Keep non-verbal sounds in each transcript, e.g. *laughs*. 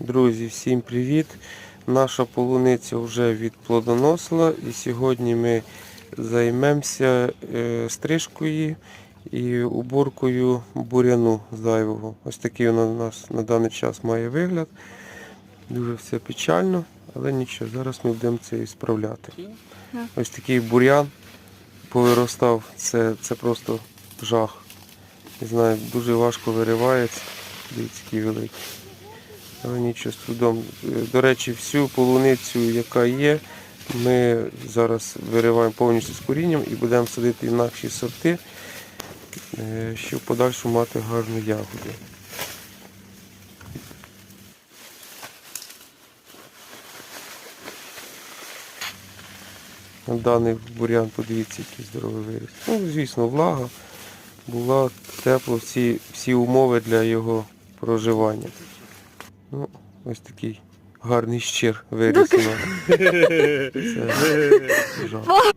Друзі, всім привіт! Наша полуниця вже відплодоносила і сьогодні ми займемося е, стрижкою і уборкою буряну зайвого. Ось такий він у нас на даний час має вигляд. Дуже все печально, але нічого, зараз ми будемо це і справляти. Ось такий бур'ян повиростав, це, це просто жах. Не знаю, дуже важко виривається. Дивіться, який великий. Нічого з трудом. Е, До речі, всю полуницю, яка є, ми зараз вириваємо повністю з корінням і будемо садити інакші сорти, е, щоб в подальшому мати гарну ягоду. Даний бурян, подивіться, який здоровий виріс. Ну, звісно, влага була тепло, всі, всі умови для його проживання. Ну, ось такий гарний щир виріс у нас. *laughs* Це жах.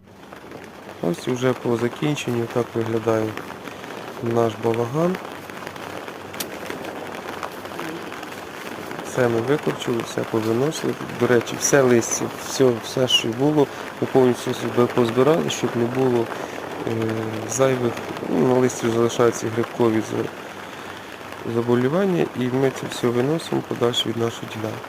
Ось вже по закінченню так виглядає наш балаган. Все ми викорчили, все повиносили. До речі, все листя, все, все що було, ми повністю себе позбирали, щоб не було е, зайвих, ну, на листі залишаються грибкові заболівання, і ми це все виносимо подальше від нашої ділянки.